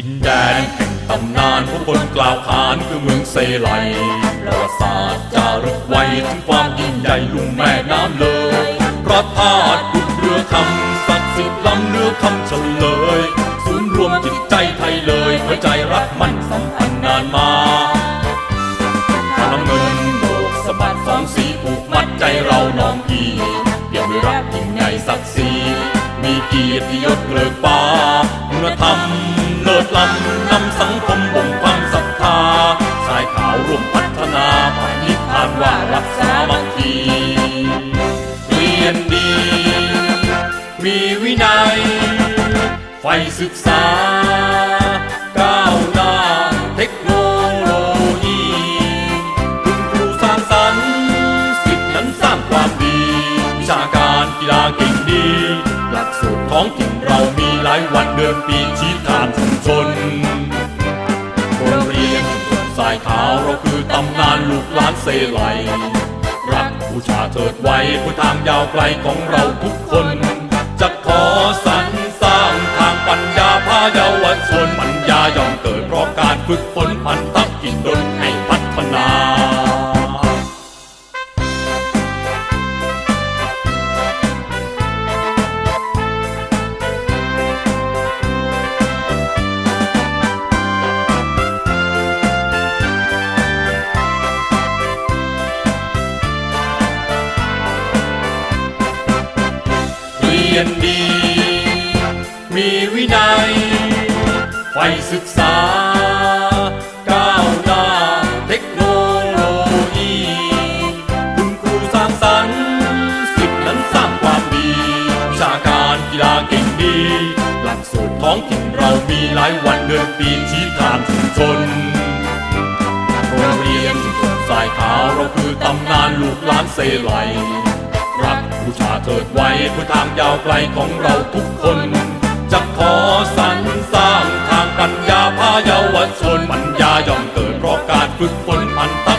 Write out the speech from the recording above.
ินแดนแห่งตำนานผู้คนกล่าวขานคือเมืองเซไลประวัติศาสตร์จารึกไว้ถึงความยิ่งใหญ่ลุ่มแม่น้ำเลยพระธาตุกุดเรือคำศักดิ์สิทธิ์ล้ำเนื้อคำเฉลยศูนย์รวมจิตใจไทยเลยหัวใจรักมันสัมพันธ์นานมาพลังเงินโบกสะบัดสองสีผูกมัดใจเราน้องพี่เดี๋ยวด้วยรักยิ่งใหญ่ศักดิ์ศรีมีเกียรติยศเกลิกฟ้าำนำสังคมบ่มความศรัทธา สายขาวร่วมพัฒนาผ่านนิพพานว่ารักสามัคคีเรียนดี มีวินัย ไฟศึกษา ก้าวหน้าเทคโนโลยีคุณครูสร้างสรรค์สิทธินั้นสร้างความดี วิชาการกีฬาเก่งดี หลักสูตรท้องถิ่น ลายวันเดือนปีชี้ทางชุมชนโรงเรียนสายขาวเราคือตำนานลูกหลานเซไลรักบูชาเถิดไว้เพื่อทางยาวไกลของเราทุกคน จะขอสรรสร้างทางปัญญาพาเยาวชนปัญญาย่อมเกิดเพราะการฝึกฝนพันทักกินดนให้พัฒนา ยนดี มีวินัยไฟศึกษา ก้าวหน้าเทคโนโลยี คุณครูสร้างสรรค์สิทธินั้นสร้างความดีวิชาการกีฬาเก่งดี หลักสูตรท้องถิ่นเรามีหลายวันเดือนปีชี้ทางชุมชนโรงเรียนสายขาวเราคือตำนานลูกหลานเซไล บูชาเถิดไว้ผู้ทางยาวไกลของเราทุกคน จะขอสรรสร้างทางปัญญาพาเยาวชนปัญญาย่อมเกิดเพราะการฝึกฝนพันต